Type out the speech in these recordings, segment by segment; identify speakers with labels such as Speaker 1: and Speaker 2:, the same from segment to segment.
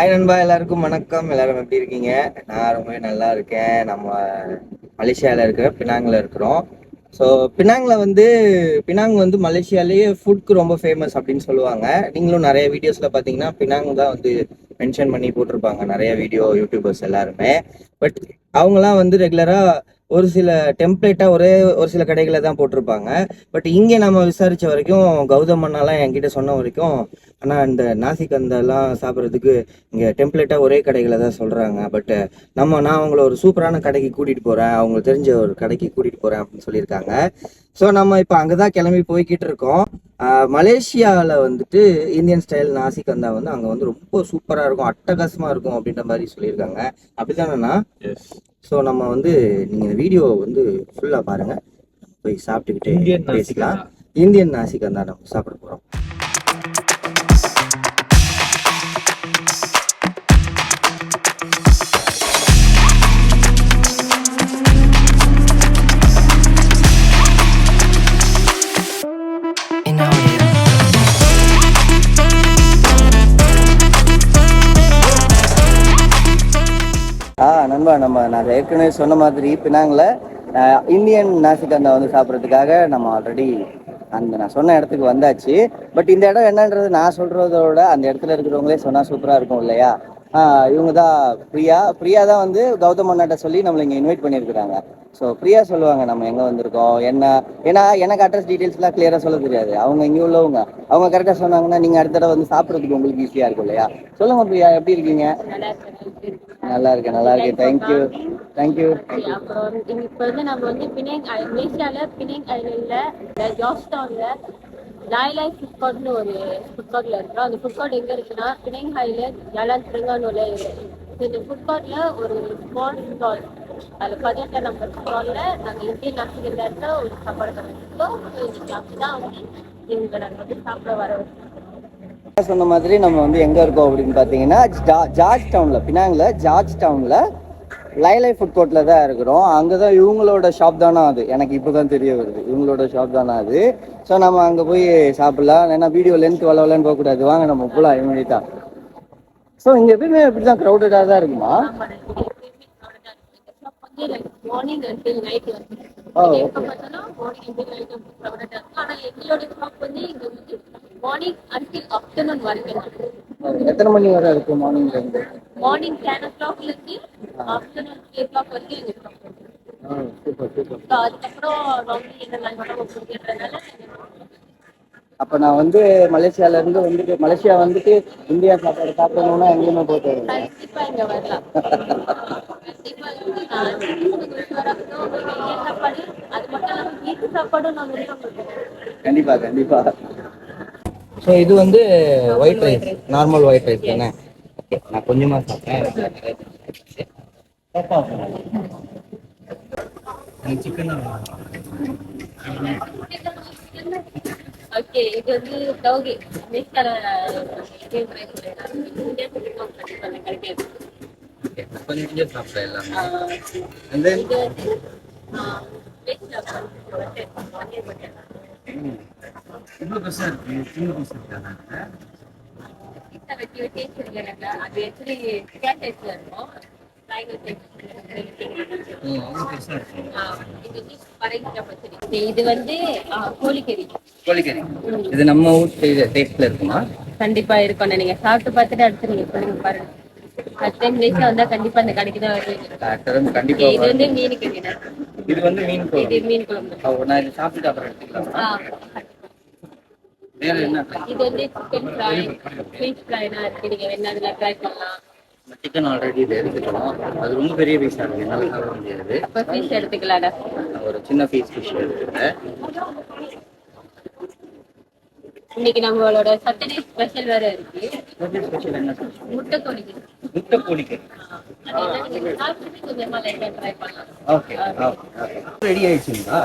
Speaker 1: Hi நண்பா. எல்லாருக்கும் வணக்கம். எல்லாரும் எப்படி இருக்கீங்க? நான் ரொம்பவே நல்லா இருக்கேன். நம்ம மலேசியாவில் இருக்கிற பினாங்கில் இருக்கிறோம். ஸோ பினாங்கில் வந்து பினாங் வந்து மலேசியாலேயே ஃபுட்க்கு ரொம்ப ஃபேமஸ் அப்படின்னு சொல்லுவாங்க. நீங்களும் நிறைய வீடியோஸில் பார்த்தீங்கன்னா பினாங் தான் வந்து மென்ஷன் பண்ணி போட்டிருப்பாங்க. நிறைய வீடியோ யூடியூபர்ஸ் எல்லாருமே. பட் அவங்களாம் வந்து ரெகுலராக ஒரு சில டெம்ப்ளேட்டாக ஒரே ஒரு சில கடைகளில் தான் போட்டிருப்பாங்க. பட் இங்கே நம்ம விசாரித்த வரைக்கும் கௌதம் அண்ணாலாம் என்கிட்ட சொன்ன வரைக்கும் ஆனால் இந்த நாசிகந்தெல்லாம் சாப்பிட்றதுக்கு இங்கே டெம்ப்ளேட்டாக ஒரே கடைகளை தான் சொல்கிறாங்க பட் நம்ம நான் அவங்கள ஒரு சூப்பரான கடைக்கு கூட்டிகிட்டு போகிறேன் அவங்களுக்கு தெரிஞ்ச ஒரு கடைக்கு கூட்டிகிட்டு போகிறேன் அப்படின்னு சொல்லியிருக்காங்க. ஸோ நம்ம இப்போ அங்கே தான் கிளம்பி போய்கிட்டு இருக்கோம். மலேசியாவில் வந்துட்டு இந்தியன் ஸ்டைல் நாசிகந்தா வந்து அங்கே வந்து ரொம்ப சூப்பராக இருக்கும். அட்டகாசமாக இருக்கும் அப்படின்ற மாதிரி சொல்லியிருக்காங்க. அப்படிதானண்ணா ஸோ நம்ம வந்து நீங்கள் இந்த வீடியோ வந்து ஃபுல்லாக பாருங்கள் போய் சாப்பிட்டுக்கிட்டு பேசிக்கலாம். இந்தியன் நாசிகந்தா நம்ம சாப்பிட போகிறோம் நண்பா நம்ம நான் ஏற்கனவே சொன்ன மாதிரி பினாங்கில் இந்தியன் நாசிகந்தா வந்து சாப்பிட்றதுக்காக நம்ம ஆல்ரெடி அந்த நான் சொன்ன இடத்துக்கு வந்தாச்சு. பட் இந்த இடம் என்னன்றது நான் சொல்கிறதோட அந்த இடத்துல இருக்கிறவங்களே சொன்னால் சூப்பராக இருக்கும் இல்லையா? இவங்க தான் பிரியா. பிரியா தான் வந்து கௌதம் அண்ணாட்ட சொல்லி நம்மளை இங்கே இன்வைட் பண்ணியிருக்கிறாங்க. ஸோ பிரியா சொல்லுவாங்க நம்ம எங்கே வந்திருக்கோம் என்ன? ஏன்னா எனக்கு அட்ரஸ் டீட்டெயில்ஸ்லாம் கிளியராக சொல்ல தெரியாது. அவங்க இங்கே உள்ளவங்க. அவங்க கரெக்டாக சொன்னாங்கன்னா நீங்கள் அடுத்த தடவை வந்து சாப்பிட்றதுக்கு உங்களுக்கு ஈஸியாக இருக்கும் இல்லையா? சொல்லுங்க பிரியா எப்படி இருக்கீங்க? நல்லா இருக்கேன் நல்லா இருக்கேன் தேங்க்யூ தேங்க்யூ
Speaker 2: அப்புறம் இங்க இப்ப வந்து நம்ம வந்து பினேங் ஐ- மலேசியால பினேங் ஐலண்ட்ல ஜார்ஜ் டவுன்ல ஃபுட் கோர்ட்னு ஒரு ஃபுட் கோர்ட்ல இருக்கிறோம் அந்த ஃபுட் கோர்ட் எங்க இருக்குன்னா பினேங் ஹைல ஜலான் திருங்கானூர்ல இருக்கு. இந்த ஃபுட் கோர்ட்ல ஒரு ஸ்மால் ஸ்டால் அதுல பதினெட்டாம் நம்பர் ஸ்டால்ல நாங்க இந்தியன் நாசிகர்ல ஒரு சாப்பாடு பண்ணிருக்கோம் அப்படிதான் வந்து இவங்க நாங்க வந்து சாப்பிட வர வச்சிருக்கோம்
Speaker 1: சொன்ன மாதிரி நம்ம வந்து எங்க இருக்கோம் அப்படின்னு பாத்தீங்கன்னா ஜா- ஜார்ஜ் டவுன்ல பினாங்ல ஜார்ஜ் டவுன்ல லைலை ஃபுட் கோர்ட்ல தான் இருக்கிறோம். அங்கதான் இவங்களோட ஷாப் தானா அது? எனக்கு இப்போதான் தெரிய வருது. இவங்களோட ஷாப் தானா அது? ஸோ நம்ம அங்க போய் சாப்பிடலாம். ஏன்னா வீடியோ லென்த் வளவலன்னு போக கூடாது வாங்க நம்ம போலாம் இமீடியட்டா ஸோ இங்க எப்பயுமே இப்படிதான் க்ரௌடடா தான் இருக்குமா?
Speaker 2: மார்னிங் எப்ப பார்த்தாலும் மார்னிங் ஆனா எங்களோட வந்து இங்க வந்து அண்டில் ஆஃப்டர்நூன் வரைக்கும்
Speaker 1: எத்தனை மணி வரை இருக்கும் மார்னிங்ல இருந்து?
Speaker 2: மார்னிங் டென் ஓ கிளாக்ல இருந்து ஆஃப்டர்நூன் த்ரீ ஓ கிளாக் வரைக்கும் எங்க அதுக்கப்புறம் என்ன லஞ்ச் கொடுக்கறதுனால
Speaker 1: அப்ப நான் வந்து மலேசியால இருந்து வந்துட்டு மலேசியா வந்துட்டு இந்தியா சாப்பாடு சாப்பிடணும்னா எங்கேயுமே
Speaker 2: கண்டிப்பா இங்க வரலாம். கண்டிப்பா வந்து நான் உங்களுக்கு வரப்போ உங்களுக்கு இந்திய சாப்பாடு அது மட்டும் இல்லாம வீட்டு சாப்பாடும் நாங்க வந்து உங்களுக்கு
Speaker 1: கண்டிப்பா கண்டிப்பா. ஸோ இது வந்து white rice normal white rice தானே? ஓகே நான் கொஞ்சமா சாப்பிட்டேன். சிக்கன்
Speaker 2: ஓகே இது வந்து டோகி மிஸ்டர் கிடைக்காது இது வந்து
Speaker 1: இவ்வளோ இருக்கு சின்ன பீஸ் இருக்காங்க
Speaker 2: அது ஆக்சுவலி கேட் டைப்ல இருக்கும் இது வந்து ஆஹ், கோழிக்கறி.
Speaker 1: கோழிக்கறி இது நம்ம ஊர் டேஸ்ட்ல இருக்குமா?
Speaker 2: கண்டிப்பா இருக்கும் நீங்க சாப்பிட்டு பார்த்துட்டு அடுத்து நீங்க சொல்லுங்க பாருங்க. அடுத்த டைம் வந்தா கண்டிப்பா இந்த கடைக்கு தான் வருவீங்க
Speaker 1: டாக்டரும் கண்டிப்பா
Speaker 2: இது வந்து மீன்
Speaker 1: இது வந்து மீன்
Speaker 2: இது
Speaker 1: குழம்பு
Speaker 2: மீன் குழம்பு.
Speaker 1: ஓ, நான் இது சாப்பிட்டுட்டு அப்புறம் எடுத்துக்கலாம்.
Speaker 2: ஆ,
Speaker 1: வேற என்ன
Speaker 2: இது வந்து சிக்கன் ஃப்ரை ஃபிஷ் ஃப்ரைனா இருக்கு. நீங்க வேணா அதுல ட்ரை பண்ணலாம்.
Speaker 1: சிக்கன் ஆல்ரெடி இது எடுத்துட்டோம். அது ரொம்ப பெரிய பீஸா இருக்கு. என்னால சாப்பிட முடியாது.
Speaker 2: அப்ப எடுத்துக்கலாம்டா.
Speaker 1: ஒரு சின்ன பீஸ் ஃபிஷ்
Speaker 2: இன்னைக்கு நம்மளோட சட்டர்டே ஸ்பெஷல் வேற இருக்கு. முட்டை கோழிக்கு
Speaker 1: முட்டை
Speaker 2: பண்ணலாம்.
Speaker 1: ஓகே ரெடி ஆயிடுச்சுங்களா?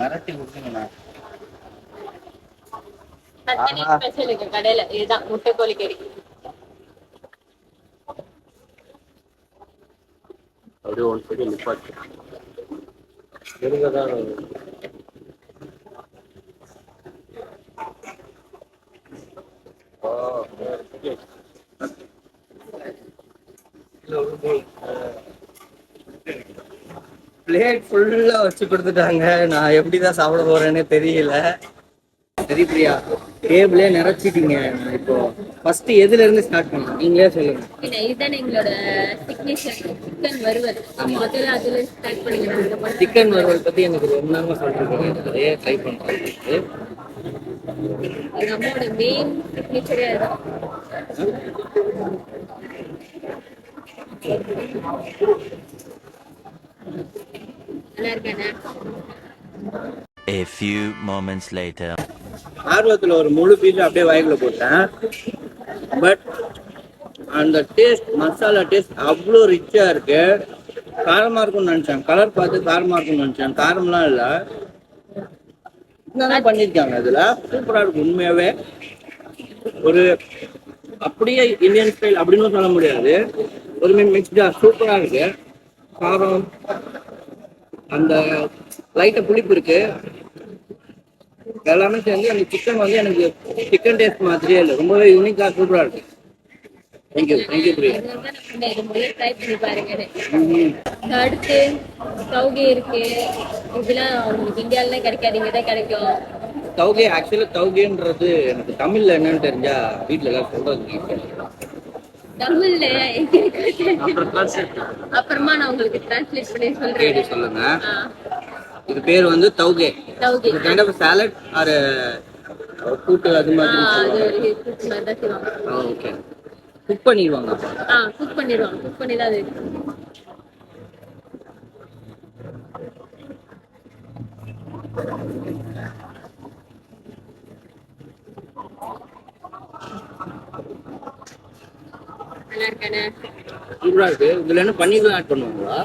Speaker 1: மிரட்டி விட்டுங்கண்ணா
Speaker 2: ஸ்பெஷல் கடையில. இதுதான் முட்டை கோழிக்கறி
Speaker 3: அப்படியே ஒன் செகண்ட் நிப்பாட்டு. இருங்க தான்
Speaker 1: பிளேட் ஃபுல்லா வச்சு கொடுத்துட்டாங்க. நான் எப்படி தான் சாப்பிட போறேன்னு தெரியல. சரி பிரியா டேபிளே நிறைச்சிட்டீங்க இப்போ ஃபர்ஸ்ட் எதுல இருந்து ஸ்டார்ட் பண்ணலாம்? நீங்களே சொல்லுங்க.
Speaker 2: இல்ல இதுதான் எங்களோட சிக்னேச்சர் சிக்கன் வறுவல். முதல்ல அதுல ஸ்டார்ட் பண்ணிக்கலாம்
Speaker 1: சிக்கன் வறுவல் பத்தி எனக்கு ரொம்ப நேரமா சொல்லிருக்கீங்க நிறைய ட்ரை பண்றேன்.
Speaker 2: அது நம்மளோட மெயின் சிக்னேச்சரே அதுதான். நல்லா இருக்கானே
Speaker 4: A few moments later.
Speaker 1: ஆர்வத்துல ஒரு முழு பீஸ் அப்படியே வாய்க்குள்ள போட்டேன். பட் அந்த டேஸ்ட் மசாலா டேஸ்ட் அவ்வளோ ரிச்சா இருக்கு. காரமா இருக்கும்னு நினைச்சேன். கலர் பார்த்து காரமா இருக்கும்னு நினைச்சேன். காரம்லாம் இல்லை. என்னென்ன பண்ணிருக்காங்க இதில். சூப்பரா இருக்கு உண்மையாவே. ஒரு அப்படியே இந்தியன் ஸ்டைல் அப்படின்னு சொல்ல முடியாது. ஒரு மிக்ஸ்டா சூப்பரா இருக்கு. காரம் அந்த லைட்டா புளிப்பு இருக்கு. எல்லாமே சேர்ந்து அந்த சிக்கன் வந்து எனக்கு சிக்கன் டேஸ்ட் மாதிரியே இல்லை. ரொம்பவே யூனிக்கா சூப்பரா இருக்கு. தேங்க்யூ தேங்க்யூ பிரியா
Speaker 2: ட்ரை பண்ணி அடுத்து சவுகி இருக்கு. இதெல்லாம் உங்களுக்கு இந்தியாவில கிடைக்காது இங்க தான் கிடைக்கும்.
Speaker 1: தௌகே ஆக்சுவலா தௌகேன்றது எனக்கு தமிழ்ல என்னன்னு தெரிஞ்சா வீட்ல எல்லாம் சொல்றது
Speaker 2: தமிழ்ல?
Speaker 3: அப்புறம்
Speaker 2: நான் உங்களுக்கு டிரான்ஸ்லேட் பண்ணி சொல்றேன்.
Speaker 1: சொல்லுங்க. இது பேர் வந்து தௌகே. இது கைண்ட் ஆஃப் சாலட் ஆர் கூட்டு அது மாதிரி ஓகே குக் பண்ணிடுவாங்க
Speaker 2: ஆ குக் பண்ணிடுவாங்க. குக் பண்ணி தான் அது நல்லா இருக்கானே
Speaker 1: சூப்பரா இருக்கு. இதுல என்ன பன்னீர்லாம் ஆட் பண்ணுவாங்களா?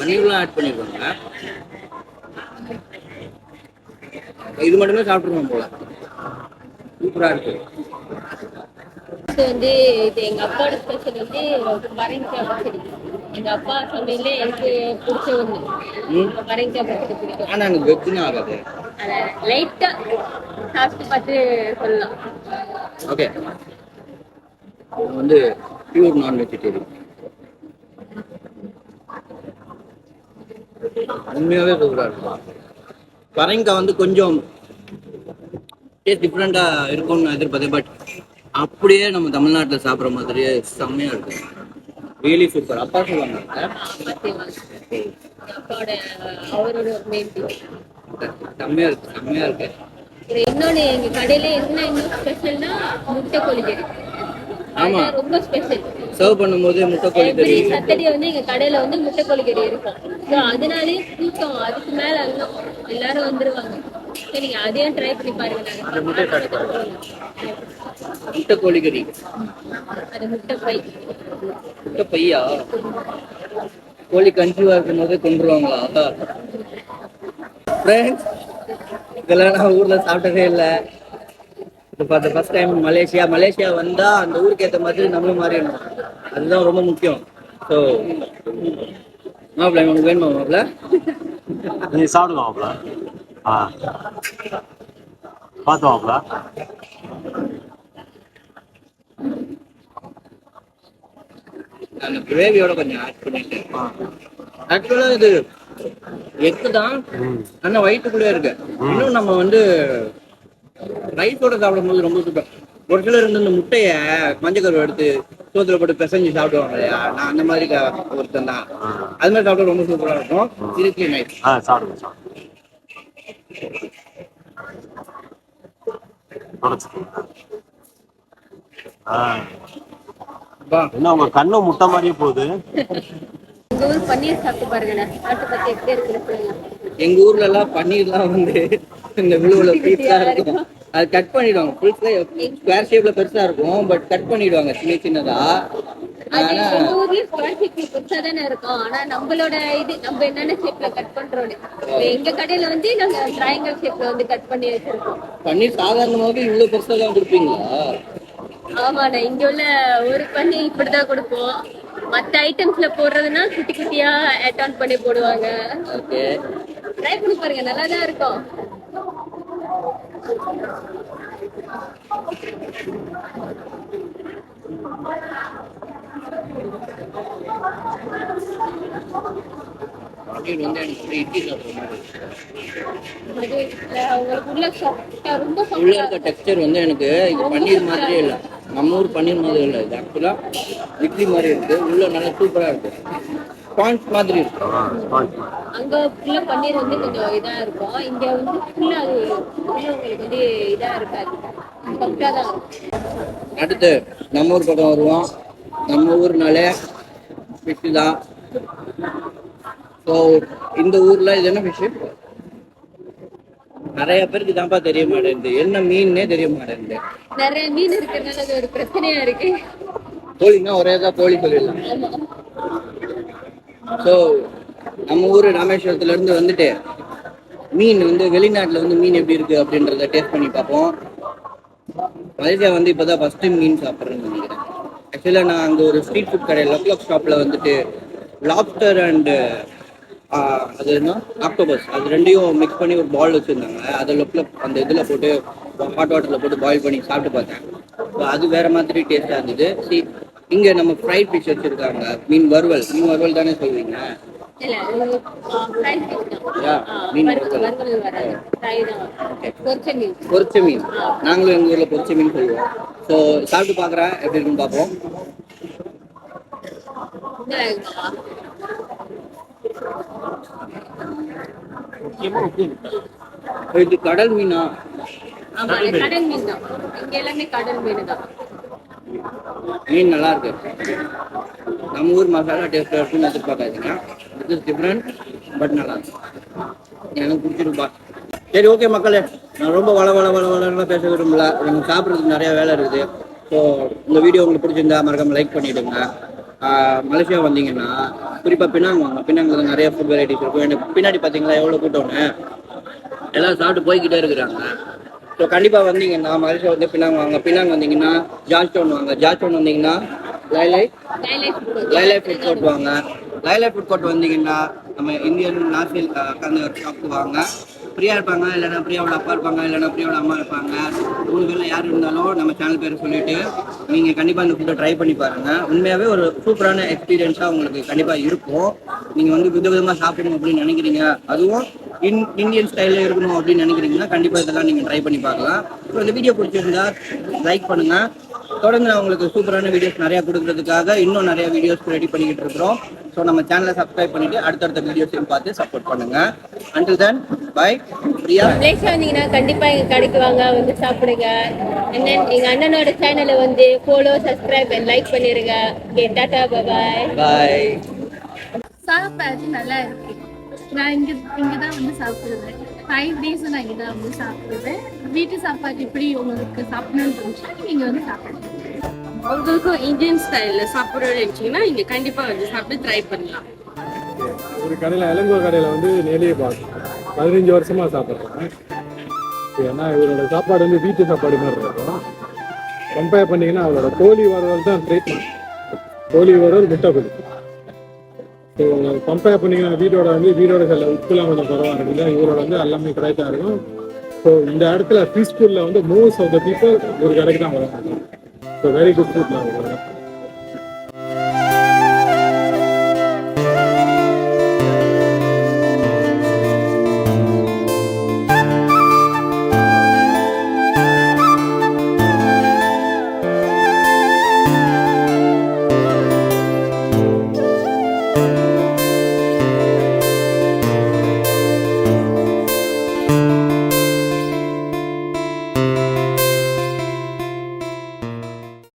Speaker 1: பன்னீர்லாம் ஆட் பண்ணிடுவாங்க இது மட்டுமே சாப்பிட்டுருவோம் போல. சூப்பரா இருக்கு.
Speaker 2: வந்து இது எங்க அப்பாவோட ஸ்பெஷல் வந்து பரங்கிக்காய் பச்சடி எங்க அப்பா சமையல எனக்கு பிடிச்ச ஒண்ணு. பரங்கிக்காய் பச்சடி பிடிக்கும்.
Speaker 1: ஆனா எனக்கு வெஜ்ஜுன்னு ஆகாது.
Speaker 2: லைட்டா சாப்பிட்டு பார்த்து சொல்லலாம்.
Speaker 1: ஓகே வந்து பியூர் நான் வெஜிடேரியன் உண்மையாவே சூப்பரா இருக்கும்? வந்து கொஞ்சம் டேஸ்ட் டிஃப்ரெண்டா இருக்கும்னு நான் எதிர்பார்த்தேன் பட் அப்படியே நம்ம தமிழ்நாட்டில் சாப்பிட்ற மாதிரியே செம்மையா இருக்கு. ரியலி சூப்பர் அப்பா சொல்லுவாங்க செம்மையா இருக்கு செம்மையா இருக்கு.
Speaker 2: அப்புறம் இன்னொன்னு எங்க கடையில என்ன இன்னும் ஸ்பெஷல்னா முட்டை கோழிக்கறி.
Speaker 1: ஆமா.
Speaker 2: ரொம்ப ஸ்பெஷல்
Speaker 1: சர்வ் பண்ணும்போது முட்டை கோழி
Speaker 2: எவ்ரி
Speaker 1: தெரியும்.
Speaker 2: சாட்டர்டே வந்து எங்க கடையில வந்து முட்டை கோழிக்கறி இருக்கும். ஸோ அதனாலே கூட்டம் அதுக்கு மேல இன்னும் எல்லாரும் வந்துருவாங்க. சரி நீங்க அதையும் ட்ரை பண்ணி பாருங்க.
Speaker 1: முட்டை கோழிக்கறி
Speaker 2: அது முட்டை ஃப்ரை
Speaker 1: முட்டை பையா? கோழி கன்சீவா இருக்கும் போதே கொண்டுருவாங்களா ஃப்ரெண்ட்ஸ் இதெல்லாம் நான் ஊர்ல சாப்பிட்டதே இல்லை. இப்போ அந்த ஃபர்ஸ்ட் டைம் மலேசியா மலேசியா வந்தா அந்த ஊருக்கு ஏற்ற மாதிரி நம்மளும் மாறிடணும். அதுதான் ரொம்ப முக்கியம். ஸோ மாப்பிள்ள உனக்கு வேணுமா மாப்பிள்ள
Speaker 3: நீ சாப்பிடுங்க மாப்பிள. ஆ. பார்த்து மாப்பிள.
Speaker 1: அந்த கிரேவியோட கொஞ்சம் ஆட் பண்ணிட்டேன் ஆக்சுவலாக இது எக்கு தான்.
Speaker 3: ம்.
Speaker 1: ஆனா வயிற்றுக்குள்ளே இருக்கு. இன்னும் நம்ம வந்து ரைஸோட சாப்பிடும்போது ரொம்ப சூப்பர். ஒரு சிலர் வந்து இந்த முட்டைய மஞ்சக்கரு எடுத்து சோத்துல போட்டு பிசைஞ்சு சாப்பிடுவாங்க இல்லையா? நான் அந்த மாதிரி ஒருத்தன் தான். அது மாதிரி சாப்பிட ரொம்ப சூப்பரா இருக்கும். சீரியஸ்லி நைஸ்
Speaker 3: ஆ சாப்பிடுங்க சாப்பிடுங்க. தொடச்சுக்கோங்க. ஆ. என்ன உங்க கண்ணு முட்டை மாதிரியே போகுது.
Speaker 2: உங்க ஊர் பன்னீர் சாப்பிட்டு பாருங்க சாப்பிட்டு பார்த்து எப்படி இருக்குன்னு சொல்லுங்க.
Speaker 1: எங்க ஊர்ல எல்லாம் பன்னீர்லாம் வந்து இந்த விழுவுல பீஸா இருக்கும். அது கட் பண்ணிடுவாங்க. ஃபுல் ஸ்கொயர் ஷேப்ல பெருசா இருக்கும் பட் கட் பண்ணிடுவாங்க சின்ன சின்னதா. ஆனா
Speaker 2: எங்க இருக்கும். ஆனா நம்மளோட இது நம்ம என்னென்ன ஷேப்ல கட் பண்றோம் எங்க கடையில வந்து நாங்க ட்ரையாங்கல் ஷேப்ல வந்து கட் பண்ணி வச்சிருக்கோம்.
Speaker 1: பன்னீர் சாதாரணமாவே இவ்வளவு பெருசா கொடுப்பீங்களா?
Speaker 2: ஆமாண்ணா இங்க உள்ள ஒரு பண்ணி இப்படிதான் கொடுப்போம். மத்த ஐட்டம்ஸ்ல போடுறதுன்னா குட்டி குட்டியா ஆட் ஆன் பண்ணி போடுவாங்க.
Speaker 5: ஓகே
Speaker 2: ட்ரை பண்ணி பாருங்க நல்லா தான் இருக்கும் உங்களுக்கு உள்ள ரொம்ப
Speaker 1: உள்ள இருக்க டெக்ஸ்டர் வந்து எனக்கு இது பன்னீர் மாதிரியே இல்லை. நம்ம ஊர் பன்னீர் மாதிரி இல்லை இது ஆக்சுவலா இட்லி மாதிரி இருக்கு. உள்ள நல்லா சூப்பரா இருக்கு. ஸ்பான்ஸ் மாதிரி இருக்கு.
Speaker 2: அங்க ஃபுல்லா பன்னீர் வந்து கொஞ்சம் இதா இருக்கும். இங்க வந்து ஃபுல்லா அது உங்களுக்கு வந்து இதா இருக்காது.
Speaker 1: அடுத்து நம்ம ஊர் பக்கம் வருவோம். நம்ம ஊர்னாலே ஃபிஷ் தான். ஸோ இந்த ஊர்ல இது என்ன ஃபிஷ் நிறைய பேருக்கு தான்ப்பா தெரிய மாட்டேங்குது. என்ன மீன்னே தெரிய மாட்டேங்குது.
Speaker 2: நிறைய மீன் இருக்கிறதுனால அது ஒரு பிரச்சனையா இருக்கு.
Speaker 1: கோழின்னா ஒரே தான் கோழி சொல்லிடலாம். ஸோ நம்ம ஊர் ராமேஸ்வரத்துல இருந்து வந்துட்டு மீன் வந்து வெளிநாட்டுல வந்து மீன் எப்படி இருக்கு அப்படின்றத டேஸ்ட் பண்ணி பார்ப்போம். மலேசியா வந்து இப்போதான் ஃபர்ஸ்ட் மீன் சாப்பிட்றேன்னு நினைக்கிறேன். ஆக்சுவலாக நான் அங்கே ஒரு ஸ்ட்ரீட் ஃபுட் கடை லக்லக் ஷாப்பில் வந்துட்டு லாப்ஸ்டர் அண்டு அது என்ன? ஆக்டோபஸ் அது ரெண்டையும் மிக்ஸ் பண்ணி ஒரு பால் வச்சுருந்தாங்க. அதை லொக்லக் அந்த இதில் போட்டு ஹாட் வாட்டரில் போட்டு பாயில் பண்ணி சாப்பிட்டு பார்த்தேன். அது வேற மாதிரி டேஸ்ட்டாக இருந்தது. சி இங்கே நம்ம ஃப்ரைட் ஃபிஷ் வச்சுருக்காங்க. மீன் வறுவல். மீன் வறுவல் தானே
Speaker 2: தான். பொரிச்ச மீன்.
Speaker 1: பொரிச்ச மீன். நாங்களும் எங்கள் ஊரில் பொரிச்ச மீன் சொல்லுவோம். ஸோ சாப்பிட்டு பார்க்குறேன். எப்படி இருக்குன்னு பார்ப்போம்.
Speaker 2: இந்த இருக்குமா?
Speaker 1: இது கடல் மீனா?
Speaker 2: ஆமா கடல் மீன் தான் இங்க எல்லாமே கடல் மீன் தான்
Speaker 1: மீன் நல்லா இருக்கு. நம்ம ஊர் மசாலா டேஸ்ட் இருக்குன்னு எதிர்பார்க்காதீங்க. இது டிஃப்ரெண்ட் பட் நல்லா இருக்கு. எனக்கு பிடிச்சிருப்பா. சரி ஓகே மக்களே. நான் ரொம்ப வள வள வள வளன்னு பேச விரும்பல. எனக்கு சாப்பிட்றதுக்கு நிறைய வேலை இருக்குது. ஸோ இந்த வீடியோ உங்களுக்கு பிடிச்சிருந்தா மறக்காம லைக் பண்ணிவிடுங்க மலேசியா வந்தீங்கன்னா குறிப்பாக பினாங் வாங்க. பினாங்கில் நிறைய ஃபுட் வெரைட்டிஸ் இருக்கும். எனக்கு பின்னாடி பார்த்தீங்களா எவ்வளோ கூட்டம்னு எல்லாம் சாப்பிட்டு போய்கிட்டே இருக்கிறாங்க. ஸோ கண்டிப்பாக வந்தீங்கன்னா மலேசியா வந்து பினாங் வாங்க. பினாங் வந்தீங்கன்னா ஜார்ஜ் டவுன் வாங்க. ஜார்ஜ் டவுன் வந்தீங்கன்னா லைலை லைலை ஃபுட் கோர்ட் வாங்க. லைலை ஃபுட் கோர்ட் வந்தீங்கன்னா நம்ம இந்தியன் நாசில் ஒரு ஷாப்புக்கு வாங்க. பிரியா இருப்பாங்க இல்லைன்னா பிரியாவோட அப்பா இருப்பாங்க இல்லைன்னா பிரியாவோட அம்மா இருப்பாங்க. மூணு பேரில் யார் இருந்தாலும் நம்ம சேனல் பேர் சொல்லிட்டு நீங்கள் கண்டிப்பாக இந்த ஃபுட்டை ட்ரை பண்ணி பாருங்க. உண்மையாகவே ஒரு சூப்பரான எக்ஸ்பீரியன்ஸாக உங்களுக்கு கண்டிப்பாக இருக்கும். நீங்கள் வந்து விதவிதமாக சாப்பிடணும் அப்படின்னு நினைக்கிறீங்க. அதுவும் இன் இந்தியன் ஸ்டைலில் இருக்கணும் அப்படின்னு நினைக்கிறீங்கன்னா கண்டிப்பாக இதெல்லாம் நீங்கள் ட்ரை பண்ணி பார்க்கலாம். ஸோ இந்த வீடியோ பிடிச்சிருந்தா லைக் பண்ணுங்கள் தொடர்ந்து நான் உங்களுக்கு சூப்பரான வீடியோஸ் நிறைய கொடுக்கறதுக்காக இன்னும் நிறைய வீடியோஸ் ரெடி பண்ணிக்கிட்டு இருக்கிறோம். ஸோ நம்ம சேனலை சப்ஸ்கிரைப் பண்ணிட்டு அடுத்தடுத்த வீடியோஸையும் பார்த்து சப்போர்ட் பண்ணுங்க. Until then bye Priya
Speaker 2: Malaysia வந்தீங்கன்னா கண்டிப்பா எங்க கடைக்கு வாங்க வந்து சாப்பிடுங்க. Then எங்க அண்ணனோட சேனலை வந்து ஃபாலோ சப்ஸ்கிரைப் லைக் பண்ணிருங்க. ஓகே டாடா பாய்
Speaker 1: பாய்
Speaker 6: சாப்பாடு நல்லா இருக்கு. நான் இங்க இங்க தான் வந்து சாப்பிடுவேன். ஃபைவ் டேஸ் நான் இங்க தான் வந்து சாப்பிடுவேன். வீட்டு சாப்பாடு எப்படி உங்களுக்கு சாப்பிடணும்னு தோணுச்சா நீங்க இங்க வந்து சாப்பிடுங்க.
Speaker 7: உங்களுக்கும் இந்தியன் ஸ்டைல்ல சாப்பிடணும்னு நினைச்சீங்கன்னா நீங்க கண்டிப்பா வந்து சாப்பிட்டு ட்ரை பண்ணலாம்.
Speaker 8: ஒரு கடையில இளங்கோ கடையில வந்து நெல்லிய பார்க்கும் பதினஞ்சு வருஷமா சாப்பிட்றேன் ஏன்னா இவரோட சாப்பாடு வந்து வீட்டு சாப்பாடு மாதிரி இருக்கும். கம்பேர் பண்ணீங்கன்னா அவரோட கோழி வறுவல் தான் ட்ரீட்மெண்ட் கோழி வறுவல் முட்டை கொடுக்கும் ஸோ கம்பேர் பண்ணீங்கன்னா வீடோட வந்து வீடோட சில உப்புலாம் கொஞ்சம் குறவாக இருக்குது இவரோட வந்து எல்லாமே கரெக்டாக இருக்கும். ஸோ இந்த இடத்துல பீஸ்ஃபுல்ல வந்து மோஸ்ட் ஆஃப் த பீப்புள் ஒரு கடைக்கு தான் வராங்க ஸோ வெரி குட் ஃபுட் நான்